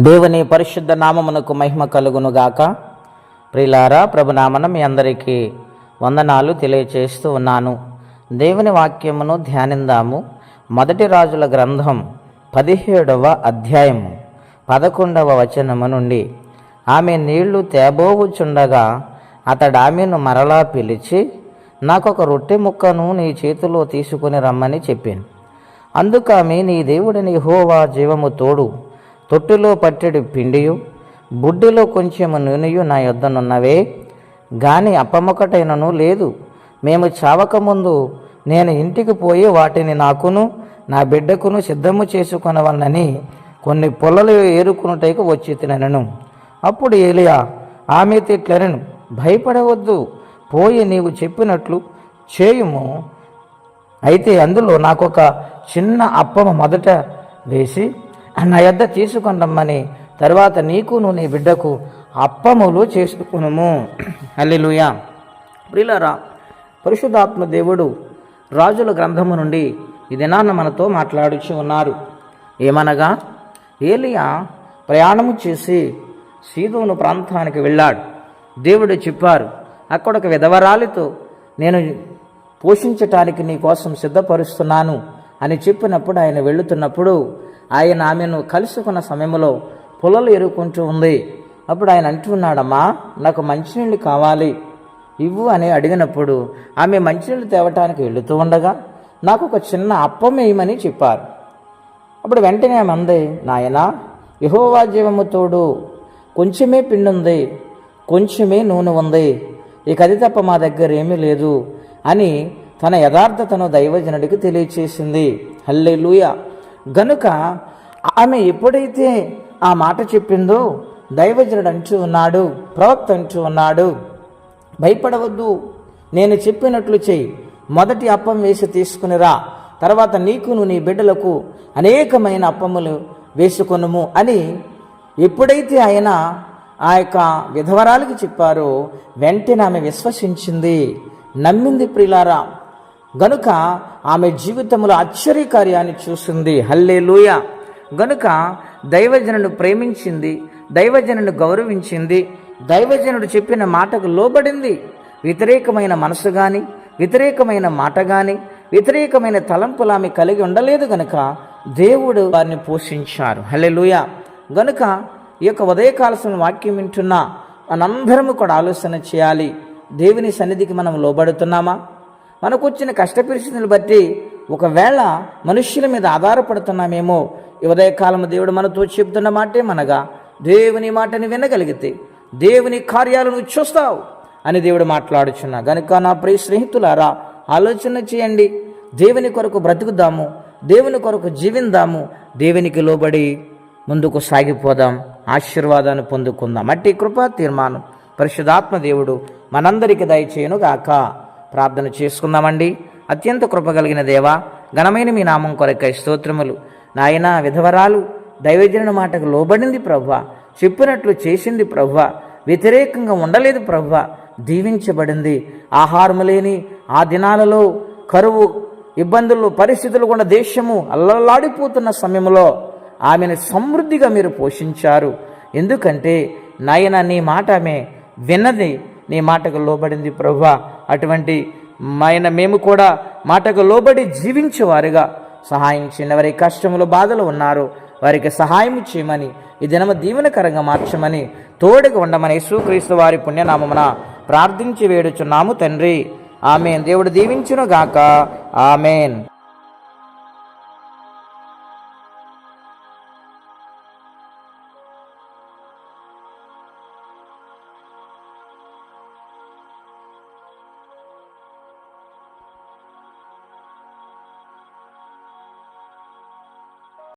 దేవుని పరిశుద్ధ నామమునకు మహిమ కలుగునుగాక. ప్రిలారా ప్రభునామన మీ అందరికీ వందనాలు తెలియచేస్తూ ఉన్నాను. దేవుని వాక్యమును ధ్యానిందాము. మొదటి రాజుల గ్రంథం పదిహేడవ అధ్యాయము పదకొండవ వచనము నుండి. ఆమె నీళ్ళు తేబోవుచుండగా అతడు ఆమెను మరలా పిలిచి నాకొక రొట్టె ముక్కను నీ చేతిలో తీసుకుని రమ్మని చెప్పాను. అందుకామె నీ దేవుడిని హోవా జీవము తోడు. తొట్టులో పట్టెడు పిండియు బుడ్డిలో కొంచెము నూనెయు నా యొద్దనున్నవే. గాని అప్పమొకటైనను లేదు. మేము చావకముందు నేను ఇంటికి పోయి వాటిని నాకును నా బిడ్డకును సిద్ధము చేసుకొనవలనని కొన్ని పొలలు ఏరుకున్నటకు వచ్చి తినను అప్పుడు ఏలియా ఆమె తిట్లనను. భయపడవద్దు. పోయి నీవు చెప్పినట్లు చేయుము. అయితే అందులో నాకొక చిన్న అప్పము మొదట వేసి నా యొద్ద తీసుకొని రమ్మని తర్వాత నీకును నీ బిడ్డకు అప్పములు చేసుకునుము. అల్లెలుయా ప్రిలరా పరిశుద్ధాత్మ దేవుడు రాజుల గ్రంథము నుండి ఈ దినాన్న మనతో మాట్లాడుచు ఉన్నారు. ఏమనగా ఏలియా ప్రయాణము చేసి సీదోను ప్రాంతానికి వెళ్ళాడు. దేవుడు చెప్పారు అక్కడ ఒక విధవరాలితో నేను పోషించటానికి నీ కోసం సిద్ధపరుస్తున్నాను అని చెప్పినప్పుడు ఆయన వెళుతున్నప్పుడు ఆయన ఆమెను కలుసుకున్న సమయంలో పొలలు ఎరుకుంటూ ఉంది. అప్పుడు ఆయన అంటున్నాడమ్మా నాకు మంచినీళ్ళు కావాలి. ఇవ్వు అని అడిగినప్పుడు ఆమె మంచినీళ్ళు తేవటానికి వెళుతూ ఉండగా నాకు ఒక చిన్న అప్పం వేయమని చెప్పారు. అప్పుడు వెంటనే ఆమె అంది నాయనా యహోవా జీవము తోడు కొంచెమే పిండుంది కొంచెమే నూనె ఉంది ఇక అది తప్ప మా దగ్గర ఏమీ లేదు అని తన యథార్థతను దైవజనుడికి తెలియచేసింది. హల్లెలూయ! గనుక ఆమె ఎప్పుడైతే ఆ మాట చెప్పిందో దైవజనుడు అంటూ ఉన్నాడు ప్రవక్త అంటూ ఉన్నాడు భయపడవద్దు నేను చెప్పినట్లు చెయ్యి మొదటి అప్పం వేసి తీసుకునిరా తర్వాత నీకును నీ బిడ్డలకు అనేకమైన అప్పములు వేసుకొనుము అని ఎప్పుడైతే ఆయన ఆ యొక్క విధవరాలకి చెప్పారో వెంటనే ఆమె విశ్వసించింది. నమ్మింది ప్రిలారా గనుక ఆమె జీవితంలో ఆశ్చర్యకార్యాన్ని చూసింది. హల్లే గనుక దైవజనుడు ప్రేమించింది దైవజనుడు గౌరవించింది దైవజనుడు చెప్పిన మాటకు లోబడింది. వ్యతిరేకమైన మనసు కానీ వ్యతిరేకమైన మాట కానీ వ్యతిరేకమైన తలంపులు ఆమె కలిగి ఉండలేదు గనుక దేవుడు వారిని పోషించారు. హల్లెలూయ. గనుక ఈ యొక్క ఉదయకాలసిన వాక్యం వింటున్న మనందరము కూడా ఆలోచన చేయాలి. దేవుని సన్నిధికి మనం లోబడుతున్నామా? మనకొచ్చిన కష్ట పరిస్థితులను బట్టి ఒకవేళ మనుష్యుల మీద ఆధారపడుతున్నామేమో ఈ ఉదయకాలం దేవుడు మనతో చెబుతున్న మాటే మనగా దేవుని మాటని వినగలిగితే దేవుని కార్యాలను చూస్తావు అని దేవుడు మాట్లాడుచున్నా గనుక నా ప్రియ స్నేహితులారా ఆలోచన చేయండి. దేవుని కొరకు బ్రతుకుదాము దేవుని కొరకు జీవిందాము దేవునికి లోబడి ముందుకు సాగిపోదాం ఆశీర్వాదాన్ని పొందుకుందాం. అట్టి కృపా తీర్మానం పరిశుధాత్మ దేవుడు మనందరికీ దయచేయను గాక ప్రార్థన చేసుకుందామండి. అత్యంత కృప కలిగిన దేవా ఘనమైన మీ నామం కొరకై స్తోత్రములు. నాయన విధవరాలు దైవజన మాటకు లోబడింది ప్రవ్వ చెప్పినట్లు చేసింది ప్రవ్వ వ్యతిరేకంగా ఉండలేదు ప్రవ్వ దీవించబడింది. ఆహారము లేని ఆ దినాలలో కరువు ఇబ్బందులు పరిస్థితులు కూడా దేశము అల్లలాడిపోతున్న సమయంలో ఆమెను సమృద్ధిగా మీరు పోషించారు. ఎందుకంటే నాయన నీ మాట ఆమె విన్నది నీ మాటకు లోబడింది ప్రభు అటువంటి ఆయన మేము కూడా మాటకు లోబడి జీవించేవారుగా సహాయం చేయని వారి కష్టములు బాధలు ఉన్నారు. వారికి సహాయం చేయమని ఈ దినమ దీవెనకరంగా మార్చమని తోడుగా ఉండమని యేసుక్రీస్తు వారి పుణ్యనామమున ప్రార్థించి వేడుచున్నాము తండ్రి. ఆమెన్. దేవుడు దీవించును గాక ఆమెన్.